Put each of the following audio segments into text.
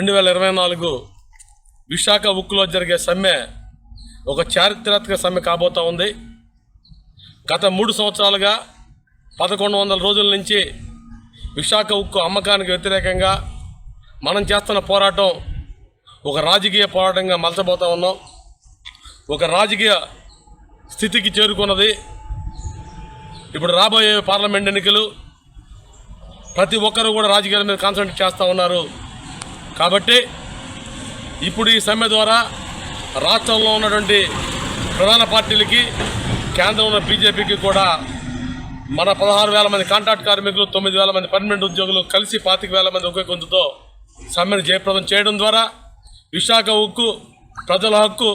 రెండు వేల ఇరవై నాలుగు విశాఖ ఉక్కులో జరిగే సమ్మె ఒక చారిత్రాత్మక సమ్మె కాబోతా ఉంది. గత మూడు సంవత్సరాలుగా పదకొండు వందల రోజుల నుంచి విశాఖ ఉక్కు అమ్మకానికి వ్యతిరేకంగా మనం చేస్తున్న పోరాటం ఒక రాజకీయ పోరాటంగా మలచబోతా ఉన్నాం. ఒక రాజకీయ స్థితికి చేరుకున్నది ఇప్పుడు రాబోయే పార్లమెంట్ ఎన్నికలు ప్రతి ఒక్కరూ కూడా రాజకీయాల మీద కాన్సన్ట్రేట్ చేస్తూ ఉన్నారు. కాబట్టి ఇప్పుడు ఈ సమ్మె ద్వారా రాష్ట్రంలో ఉన్నటువంటి ప్రధాన పార్టీలకి కేంద్రంలో ఉన్న బీజేపీకి కూడా మన పదహారు వేల మంది కాంట్రాక్ట్ కార్మికులు తొమ్మిది వేల మంది పర్మనెంట్ ఉద్యోగులు కలిసి పాతిక వేల మంది ఒకే గొంతుతో సమ్మెను జయప్రదం చేయడం ద్వారా విశాఖ ఉక్కు ప్రజల హక్కు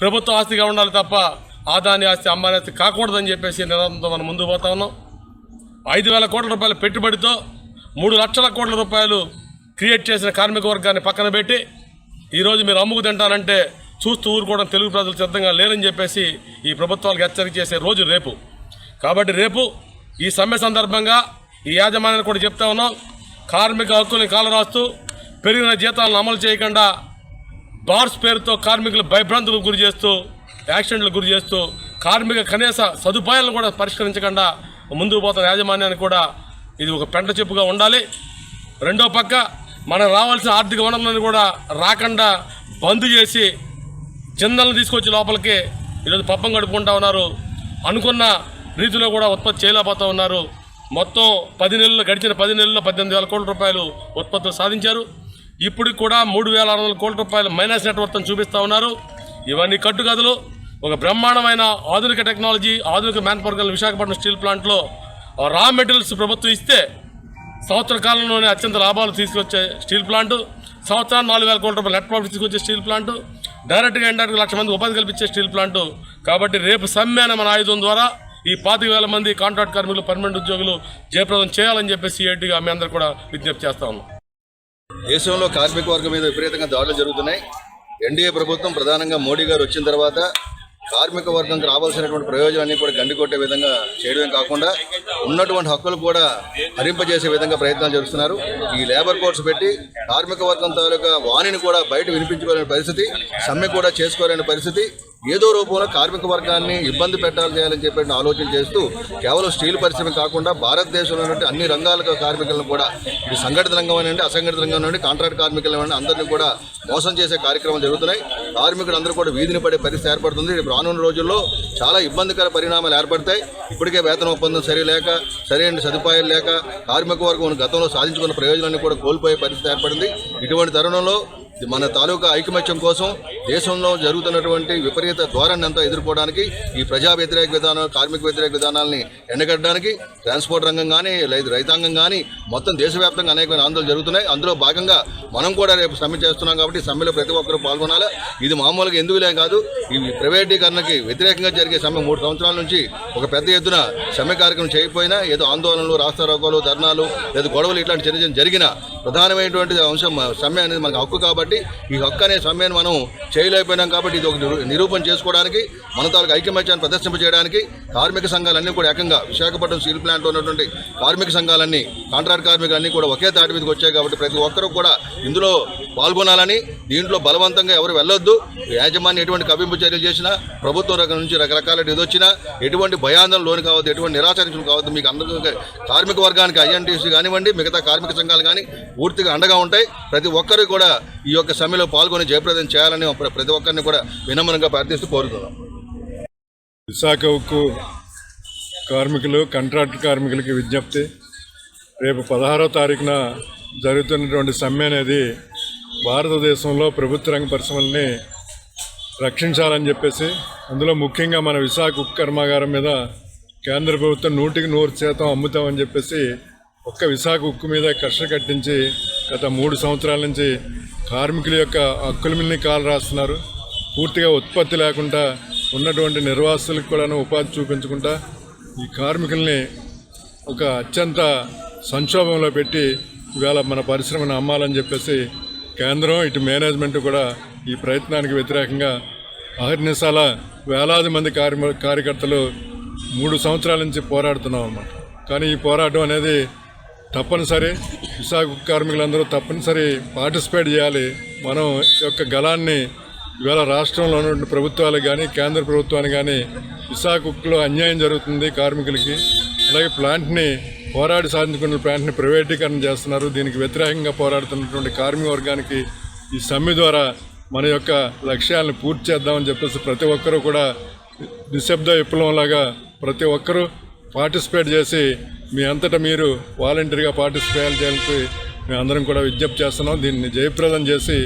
ప్రభుత్వ ఆస్తిగా ఉండాలి తప్ప ఆదాని ఆస్తి అమ్మాని ఆస్తి కాకూడదని చెప్పేసి నిరంతరం మనం ముందుకు పోతా ఉన్నాం. ఐదు వేల కోట్ల రూపాయల పెట్టుబడితో మూడు లక్షల కోట్ల రూపాయలు క్రియేట్ చేసిన కార్మిక వర్గాన్ని పక్కన పెట్టి ఈరోజు మీరు అమ్ముకు తింటానంటే చూస్తూ ఊరుకోవడం తెలుగు ప్రజలు సిద్ధంగా లేరని చెప్పేసి ఈ ప్రభుత్వాలకు హెచ్చరిక చేసే రోజు రేపు. కాబట్టి రేపు ఈ సమ్మె సందర్భంగా ఈ యాజమాన్యాన్ని కూడా చెప్తా ఉన్నాం. కార్మిక హక్కుల్ని కాలరాస్తూ పెరిగిన జీతాలను అమలు చేయకుండా బార్స్ పేరుతో కార్మికులు భయభ్రాంతులకు గురి చేస్తూ యాక్సిడెంట్లకు గురి చేస్తూ కార్మిక కనీస సదుపాయాలను కూడా పరిష్కరించకుండా ముందుకు పోతున్న యాజమాన్యానికి కూడా ఇది ఒక పెంట చెప్పుగా ఉండాలి. రెండో పక్క మనకు రావాల్సిన ఆర్థిక వనరులను కూడా రాకుండా బంద్ చేసి చిందలను తీసుకొచ్చి లోపలికి ఈరోజు పప్పం గడుపుకుంటా ఉన్నారు. అనుకున్న రీతిలో కూడా ఉత్పత్తి చేయలేకపోతూ ఉన్నారు. మొత్తం పది నెలలు గడిచిన పది నెలల్లో పద్దెనిమిది వేల కోట్ల రూపాయలు ఉత్పత్తులు సాధించారు. ఇప్పటికి కూడా మూడు వేల ఆరు వందల కోట్ల రూపాయలు మైనస్ నెట్వర్క్ను చూపిస్తూ ఉన్నారు. ఇవన్నీ కట్టుకథలు. ఒక బ్రహ్మాండమైన ఆధునిక టెక్నాలజీ ఆధునిక మ్యాన్ విశాఖపట్నం స్టీల్ ప్లాంట్లో రా మెటీరియల్స్ ప్రభుత్వం ఇస్తే సంవత్సర కాలంలోనే అత్యంత లాభాలు తీసుకొచ్చే స్టీల్ ప్లాంట్ సంవత్సరానికి నాలుగు వేల కోట్ల రూపాయలు నెట్ ప్రాఫిట్ తీసుకొచ్చే స్టీల్ ప్లాంట్ డైరెక్ట్గా ఇండైరెక్ట్గా లక్ష మంది ఉపాధి కల్పించే స్టీల్ ప్లాంటు. కాబట్టి రేపు సమ్మె మన ఆయుధం ద్వారా ఈ పాతిక వేల మంది కాంట్రాక్ట్ కార్మికులు పర్మనెంట్ ఉద్యోగులు జయప్రదం చేయాలని చెప్పేసి సిఐటిగా మీ అందరు కూడా విజ్ఞప్తి చేస్తా ఉన్నాం. దేశంలో కార్మిక వర్గం మీద విపరీతంగా దాడులు జరుగుతున్నాయి. ఎన్డీఏ ప్రభుత్వం ప్రధానంగా మోడీ గారు వచ్చిన తర్వాత కార్మిక వర్గంకి రావాల్సినటువంటి ప్రయోజనాన్ని కూడా గండికొట్టే విధంగా చేయడమే కాకుండా ఉన్నటువంటి హక్కులు కూడా హరింపజేసే విధంగా ప్రయత్నాలు చేస్తున్నారు ఈ లేబర్ కోర్స్ పెట్టి కార్మిక వర్గం తాలూకా వాణిని కూడా బయట వినిపించుకోలేని పరిస్థితి సమ్మె కూడా చేసుకోలేని పరిస్థితి ఏదో రూపంలో కార్మిక వర్గాన్ని ఇబ్బంది పెట్టాలి చేయాలని చెప్పి ఆలోచన చేస్తూ కేవలం స్టీల్ పరిశ్రమ కాకుండా భారతదేశంలో ఉన్నటువంటి అన్ని రంగాలకు కార్మికులను కూడా ఇది సంఘటిత రంగం అనండి అసంఘటిత రంగం నుండి కాంట్రాక్ట్ కార్మికులు అనండి అందరినీ కూడా మోసం చేసే కార్యక్రమాలు జరుగుతున్నాయి. కార్మికులు అందరూ కూడా వీధిని పడే పరిస్థితి ఏర్పడుతుంది. రానున్న రోజుల్లో చాలా ఇబ్బందికర పరిణామాలు ఏర్పడతాయి. ఇప్పటికే వేతన ఒప్పందం సరి లేక సరైన సదుపాయాలు లేక కార్మిక వర్గం గతంలో సాధించుకున్న ప్రయోజనాన్ని కూడా కోల్పోయే పరిస్థితి ఏర్పడింది. ఇటువంటి తరుణంలో మన తాలూకా ఐకమత్యం కోసం దేశంలో జరుగుతున్నటువంటి విపరీత ధోరణంతా అంతా ఎదుర్కోవడానికి ఈ ప్రజా వ్యతిరేక విధానం కార్మిక వ్యతిరేక విధానాలని ఎండగట్టడానికి ట్రాన్స్పోర్ట్ రంగం కానీ లేదా రైతాంగం కానీ మొత్తం దేశవ్యాప్తంగా అనేకమైన ఆందోళనలు జరుగుతున్నాయి. అందులో భాగంగా మనం కూడా రేపు సమ్మె చేస్తున్నాం కాబట్టి సమ్మెలో ప్రతి ఒక్కరూ పాల్గొనాలి. ఇది మామూలుగా ఎందుకులే కాదు ఈ ప్రైవేటీకరణకి వ్యతిరేకంగా జరిగే సమ్మె మూడు సంవత్సరాల నుంచి ఒక పెద్ద ఎత్తున సమ్మె కార్యక్రమం చేయకపోయినా ఏదో ఆందోళనలు రాస్తారోకాలు ధర్నాలు లేదా గొడవలు ఇట్లాంటి చిన్న చిన్న జరిగిన ప్రధానమైనటువంటి అంశం సమ్మె అనేది మనకు హక్కు కాబట్టి ఈ హక్కు అనే సమ్మెను మనం చేయలేకపోయినాం కాబట్టి ఇది ఒక నిరూపణ చేసుకోవడానికి మన తాలూకు ఐక్యమత్యాన్ని ప్రదర్శింపజేయడానికి కార్మిక సంఘాలన్నీ కూడా ఏకంగా విశాఖపట్నం స్టీల్ ప్లాంట్లో ఉన్నటువంటి కార్మిక సంఘాలన్నీ కాంట్రాక్ట్ కార్మికులన్నీ కూడా ఒకే తాటి మీదకి వచ్చాయి కాబట్టి ప్రతి ఒక్కరూ కూడా ఇందులో పాల్గొనాలని దీంట్లో బలవంతంగా ఎవరు వెళ్ళొద్దు. యాజమాన్యం ఎటువంటి కవింపు చర్యలు చేసినా ప్రభుత్వం రకం నుంచి రకరకాల ఇదొచ్చినా ఎటువంటి భయాందోళన లోను కావద్దు ఎటువంటి నిరాచరించడం కావద్దు. మీకు అందరికీ కార్మిక వర్గానికి ఐఎన్టీసీ కానివ్వండి మిగతా కార్మిక సంఘాలు కానీ పూర్తిగా అండగా ఉంటాయి. ప్రతి ఒక్కరు కూడా ఈ ఈ యొక్క సమ్మెలో పాల్గొని జయప్రదం చేయాలని ప్రతి ఒక్కరిని కూడా వినమ్రంగా ప్రార్థిస్తూ కోరుతున్నాం. విశాఖ ఉక్కు కార్మికులు కాంట్రాక్ట్ కార్మికులకి విజ్ఞప్తి. రేపు పదహారో తారీఖున జరుగుతున్నటువంటి సమ్మె అనేది భారతదేశంలో ప్రభుత్వ రంగ పరిశ్రమల్ని రక్షించాలని చెప్పేసి అందులో ముఖ్యంగా మన విశాఖ ఉక్కు కర్మాగారం మీద కేంద్ర ప్రభుత్వం నూటికి నూరు శాతం అమ్ముతామని చెప్పేసి ఒక్క విశాఖ ఉక్కు మీద కష్ట కట్టించి గత మూడు సంవత్సరాల నుంచి కార్మికుల యొక్క హక్కుల మిల్ని కాలు రాస్తున్నారు. పూర్తిగా ఉత్పత్తి లేకుండా ఉన్నటువంటి నిర్వాసులకు కూడా ఉపాధి చూపించకుండా ఈ కార్మికుల్ని ఒక అత్యంత సంక్షోభంలో పెట్టి ఇవాళ మన పరిశ్రమను అమ్మాలని చెప్పేసి కేంద్రం ఇటు మేనేజ్మెంట్ కూడా ఈ ప్రయత్నానికి వ్యతిరేకంగా అహర్నిశాల వేలాది మంది కార్మి కార్యకర్తలు మూడు సంవత్సరాల నుంచి పోరాడుతున్నాం అన్నమాట. కానీ ఈ పోరాటం అనేది తప్పనిసరి. విశాఖ కార్మికులందరూ తప్పనిసరి పార్టిసిపేట్ చేయాలి. మనం యొక్క గలాన్ని ఇవాళ రాష్ట్రంలో ఉన్నటువంటి ప్రభుత్వాలకు కానీ కేంద్ర ప్రభుత్వానికి కానీ విశాఖ ఉక్కులో అన్యాయం జరుగుతుంది కార్మికులకి. అలాగే ప్లాంట్ని పోరాడి సాధించుకున్న ప్లాంట్ని ప్రైవేటీకరణ చేస్తున్నారు. దీనికి వ్యతిరేకంగా పోరాడుతున్నటువంటి కార్మిక వర్గానికి ఈ సమ్మె ద్వారా మన యొక్క లక్ష్యాలను పూర్తి చేద్దామని చెప్పేసి ప్రతి ఒక్కరూ కూడా నిశ్శబ్ద విప్లవంలాగా ప్రతి ఒక్కరూ పార్టిసిపేట్ చేసి మీ అంతటా మీరు వాలంటరీగా పార్టిసిపేట్ చేయాలని మేము అందరం కూడా విజ్ఞప్తి చేస్తున్నాం. దీన్ని జయప్రదం చేసి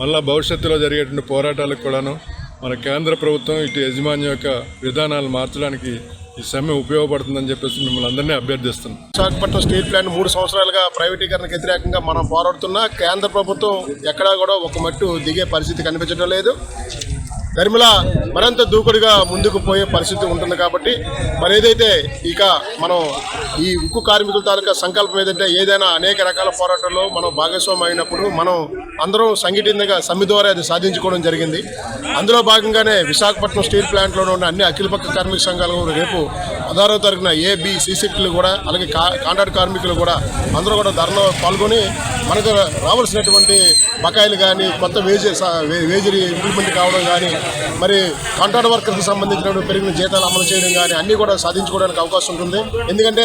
మళ్ళా భవిష్యత్తులో జరిగేటువంటి పోరాటాలకు కూడాను మన కేంద్ర ప్రభుత్వం ఇటు యజమాని యొక్క విధానాలు మార్చడానికి ఈ సమ్మె ఉపయోగపడుతుందని చెప్పేసి మిమ్మల్ని అందరినీ అభ్యర్థిస్తున్నాం. విశాఖపట్నం స్టీల్ ప్లాంట్ మూడు సంవత్సరాలుగా ప్రైవేటీకరణకు వ్యతిరేకంగా మనం పోరాడుతున్నా. కేంద్ర ప్రభుత్వం ఎక్కడా కూడా ఒక మట్టు దిగే పరిస్థితి కనిపించడం లేదు. ధర్మిల మరింత దూకుడుగా ముందుకు పోయే పరిస్థితి ఉంటుంది కాబట్టి మరి ఏదైతే ఇక మనం ఈ ఉక్కు కార్మికుల తాలూకా సంకల్పం ఏదంటే ఏదైనా అనేక రకాల పోరాటాల్లో మనం భాగస్వామి అయినప్పుడు మనం అందరం సంఘటితంగా సమ్మె ద్వారా అది సాధించుకోవడం జరిగింది. అందులో భాగంగానే విశాఖపట్నం స్టీల్ ప్లాంట్లో ఉన్న అన్ని అఖిలపక్ష కార్మిక సంఘాలు రేపు పదహారవ తారీఖున ఏబి సిసిట్లు కూడా అలాగే కా- కాంట్రాక్ట్ కార్మికులు కూడా అందరూ కూడా ధరలో పాల్గొని మనకు రావాల్సినటువంటి బకాయిలు కానీ కొత్త వేజీ వేజరీ ఇంప్లిమెంట్ కావడం కానీ మరి కాంట్రాక్ట్ వర్కర్కి సంబంధించినటువంటి పెరిగిన జీతాలు అమలు చేయడం కానీ అన్నీ కూడా సాధించుకోవడానికి అవకాశం ఉంటుంది. ఎందుకంటే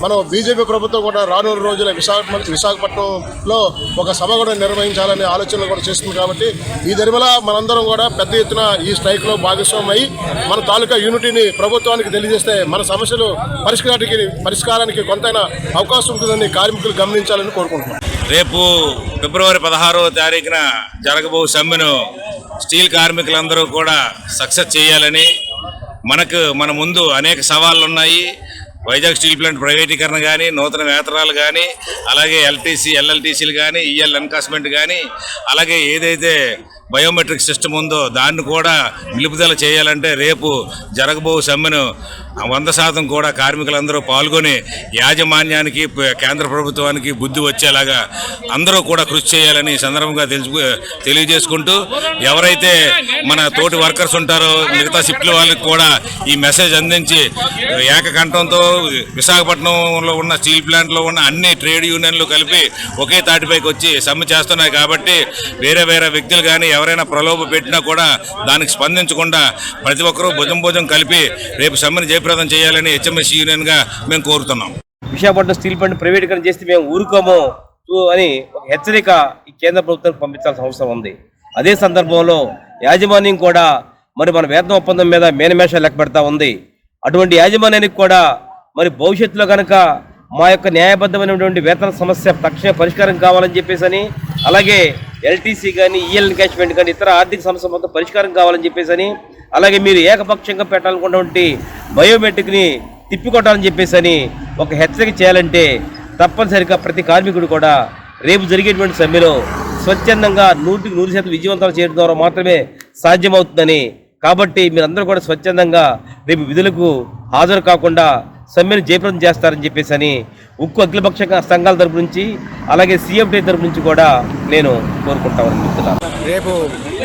మనం బీజేపీ ప్రభుత్వం కూడా రానున్న రోజుల విశాఖపట్నం విశాఖపట్నంలో ఒక సభ కూడా నిర్వహించాలనే ఆలోచనలు కూడా చేస్తుంది కాబట్టి ఈ దరిమల మనందరం కూడా పెద్ద ఎత్తున ఈ స్ట్రైక్లో భాగస్వామై మన తాలూకా యూనిటీని ప్రభుత్వానికి తెలియజేస్తే మన సమస్యలు పరిష్కారానికి పరిష్కారానికి కొంతైనా అవకాశం ఉంటుందని కార్మికులు గమనించాలని కోరుకుంటున్నాం. రేపు ఫిబ్రవరి పదహారవ తారీఖున జరగబో సమ్మెను స్టీల్ కార్మికులందరూ కూడా సక్సెస్ చేయాలని మనకు మన ముందు అనేక సవాళ్ళు ఉన్నాయి వైజాగ్ స్టీల్ ప్లాంట్ ప్రైవేటీకరణ కానీ నూతన వేతనాలు కానీ అలాగే ఎల్టీసీ ఎల్ఎల్టీసీలు కానీ ఈఎల్ ఎన్కాస్మెంట్ కానీ అలాగే ఏదైతే బయోమెట్రిక్ సిస్టమ్ ఉందో దాన్ని కూడా నిలుపుదల చేయాలంటే రేపు జరగబో సమ్మెను వంద శాతం కూడా కార్మికులందరూ పాల్గొని యాజమాన్యానికి కేంద్ర ప్రభుత్వానికి బుద్ధి వచ్చేలాగా అందరూ కూడా కృషి చేయాలని సందర్భంగా తెలుసు తెలియజేసుకుంటూ ఎవరైతే మన తోటి వర్కర్స్ ఉంటారో మిగతా షిప్ల వాళ్ళకి కూడా ఈ మెసేజ్ అందించి ఏకకంఠంతో విశాఖపట్నంలో ఉన్న స్టీల్ ప్లాంట్లో ఉన్న అన్ని ట్రేడ్ యూనియన్లు కలిపి ఒకే తాటిపైకి వచ్చి సమ్మె చేస్తున్నాయి కాబట్టి వేరే వేరే వ్యక్తులు కానీ ఎవరైనా ప్రలోభ పెట్టినా కూడా దానికి స్పందించకుండా ప్రతి ఒక్కరూ భుజం భుజం కలిపి రేపు సమ్మెను జయప్రదం చేయాలని హెచ్ఎంఎస్ యూనియన్గా మేము కోరుతున్నాం. విశాఖపట్నం స్టీల్ ప్లాంట్ ప్రైవేటీకరణ చేస్తే మేము ఊరుకోము అని ఒక హెచ్చరిక ఈ కేంద్ర ప్రభుత్వానికి పంపించాల్సిన అవసరం ఉంది. అదే సందర్భంలో యాజమాన్యం కూడా మరి మన వేతన ఒప్పందం మీద మేనమేషాలు లెక్క పెడతా ఉంది. అటువంటి యాజమాన్యానికి కూడా మరి భవిష్యత్తులో కనుక మా యొక్క న్యాయబద్ధమైనటువంటి వేతన సమస్య తక్షణ పరిష్కారం కావాలని చెప్పేసి అని అలాగే ఎల్టీసీ కానీ ఈఎల్ ఎన్కాష్మెంట్ కానీ ఇతర ఆర్థిక సమస్య మొత్తం పరిష్కారం కావాలని చెప్పేసి అని అలాగే మీరు ఏకపక్షంగా పెట్టాలనుకున్నటువంటి బయోమెట్రిక్ని తిప్పికొట్టాలని చెప్పేసి అని ఒక హెచ్చరిక చేయాలంటే తప్పనిసరిగా ప్రతి కార్మికుడు కూడా రేపు జరిగేటువంటి సమ్మెలో స్వచ్ఛందంగా నూటికి నూరు శాతం విజయవంతం చేయడం ద్వారా మాత్రమే సాధ్యమవుతుందని. కాబట్టి మీరందరూ కూడా స్వచ్ఛందంగా రేపు విధులకు హాజరు కాకుండా సమ్మెను జయప్రదం చేస్తారని చెప్పేసి అని ఉక్కు అఖిలపక్ష సంఘాల తరపు నుంచి అలాగే సీఎంటీ తరపు నుంచి కూడా నేను కోరుకుంటామని చెప్తున్నాను రేపు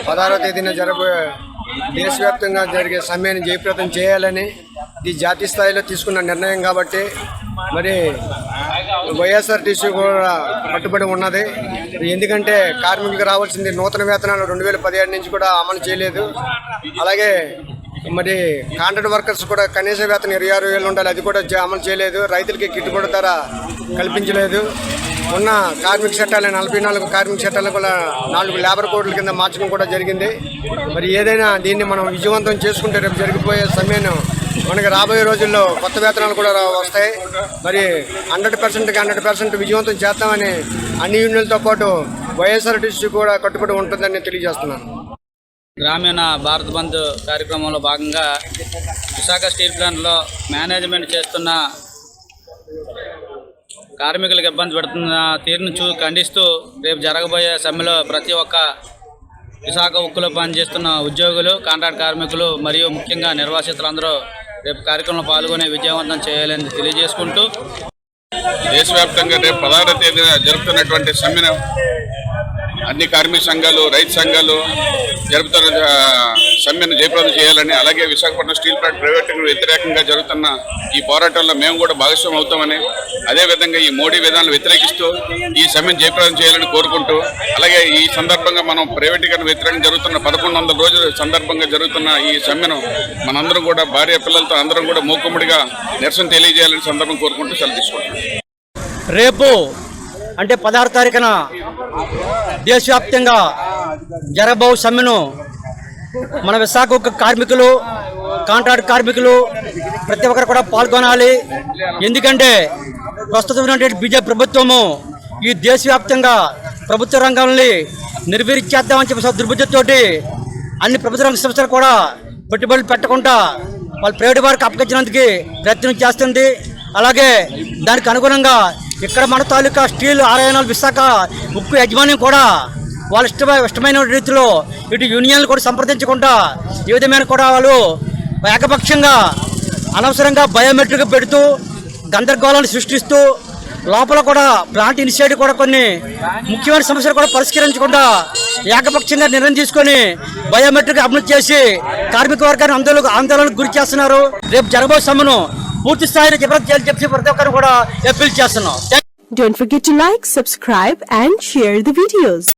పదహారవ తేదీన జరగబోయే దేశవ్యాప్తంగా జరిగే సమ్మెను జయప్రదం చేయాలని ఇది జాతీయ స్థాయిలో తీసుకున్న నిర్ణయం కాబట్టి మరి వైఎస్ఆర్టీసీ కూడా కట్టుబడి ఉన్నది. ఎందుకంటే కార్మికులకు రావాల్సింది నూతన వేతనాలు రెండు వేల పదిహేడు నుంచి కూడా అమలు చేయలేదు. అలాగే మరి కాంట్రాక్ట్ వర్కర్స్ కూడా కనీస వేతనం ఇరవై ఆరు వేలు ఉండాలి అది కూడా అమలు చేయలేదు. రైతులకి గిట్టుబాటు ధర కల్పించలేదు. ఉన్న కార్మిక చట్టాలు నలభై నాలుగు కార్మిక చట్టాలు కూడా నాలుగు లేబర్ కోడ్ల కింద మార్చడం కూడా జరిగింది. మరి ఏదైనా దీన్ని మనం విజయవంతం చేసుకుంటే రేపు జరిగిపోయే సమ్మెను మనకి రాబోయే రోజుల్లో కొత్త వేతనాలు కూడా వస్తాయి. మరి హండ్రెడ్ పర్సెంట్కి హండ్రెడ్ పర్సెంట్ విజయవంతం చేస్తామని అన్ని యూనియన్లతో పాటు వైఎస్ఆర్టీసీ కూడా కట్టుబడి ఉంటుందని తెలియజేస్తున్నాను. గ్రామీణ భారత్ బంద్ కార్యక్రమంలో భాగంగా విశాఖ స్టీల్ ప్లాంట్లో మేనేజ్మెంట్ చేస్తున్న కార్మికులకు ఇబ్బంది పెడుతున్న తీరును చూ ఖండిస్తూ రేపు జరగబోయే సమ్మెలో ప్రతి ఒక్క విశాఖ ఉక్కులో పనిచేస్తున్న ఉద్యోగులు కాంట్రాక్ట్ కార్మికులు మరియు ముఖ్యంగా నిర్వాసితులందరూ రేపు కార్యక్రమంలో పాల్గొని విజయవంతం చేయాలని తెలియజేసుకుంటూ దేశవ్యాప్తంగా రేపు పదహారవ తేదీన జరుపుతున్నటువంటి సమ్మెను అన్ని కార్మిక సంఘాలు రైతు సంఘాలు జరుపుతున్న సమ్మెను జయప్రదం చేయాలని అలాగే విశాఖపట్నం స్టీల్ ప్లాంట్ ప్రైవేట్ వ్యతిరేకంగా జరుగుతున్న ఈ పోరాటంలో మేము కూడా భాగస్వామ్యం అవుతామని అదేవిధంగా ఈ మోడీ విధానాలు వ్యతిరేకిస్తూ ఈ సమ్మెను జయప్రదం చేయాలని కోరుకుంటూ అలాగే ఈ సందర్భంగా మనం ప్రైవేటీకరణ వ్యతిరేకంగా జరుగుతున్న పదకొండు వందల రోజుల సందర్భంగా జరుగుతున్న ఈ సమ్మెను మనందరం కూడా భార్య పిల్లలతో అందరం కూడా మూకుమ్మడిగా నిరసన తెలియజేయాలని సందర్భం కోరుకుంటూ సెలవు తీసుకుంటాం రేపు అంటే పదహారు తారీఖున దేశవ్యాప్తంగా జరగబో సమ్మెను మన విశాఖ కార్మికులు కాంట్రాక్ట్ కార్మికులు ప్రతి ఒక్కరు కూడా పాల్గొనాలి. ఎందుకంటే ప్రస్తుతం ఉన్నటువంటి బీజేపీ ప్రభుత్వము ఈ దేశవ్యాప్తంగా ప్రభుత్వ రంగాల్ని నిర్వీర్చేద్దామని చెప్పి దుర్బుద్ధితోటి అన్ని ప్రభుత్వ రంగ సంస్థలు కూడా పెట్టుబడులు పెట్టకుండా వాళ్ళు ప్రైవేట్ వారికి అప్పగించినందుకు ప్రయత్నం చేస్తుంది. అలాగే దానికి అనుగుణంగా ఇక్కడ మన తాలూకా స్టీల్ ఆరయనాలు విశాఖ ఉక్కు యజమాన్యం కూడా వాళ్ళ ఇష్టమైన ఇష్టమైన రీతిలో ఇటు యూనియన్లు కూడా సంప్రదించకుండా ఈ విధమైన కూడా వాళ్ళు ఏకపక్షంగా అనవసరంగా బయోమెట్రిక్ పెడుతూ గందరగోళాన్ని సృష్టిస్తూ లోపల కూడా ప్లాంట్ ఇనిషియేటివ్ కూడా కొన్ని ముఖ్యమైన సమస్యలు కూడా పరిష్కరించకుండా ఏకపక్షంగా నిర్ణయం తీసుకొని బయోమెట్రిక్ అభివృద్ధి చేసి కార్మిక వర్గాన్ని ఆందోళన ఆందోళనకు గురి చేస్తున్నారు. రేపు జరగబోయే సమ్మెను పూర్తి స్థాయిలో జబర్దస్త్ చేయాలని చెప్పి ప్రతి ఒక్కరు కూడా అప్పీల్ చేస్తున్నాం Don't forget to like, subscribe and share the videos.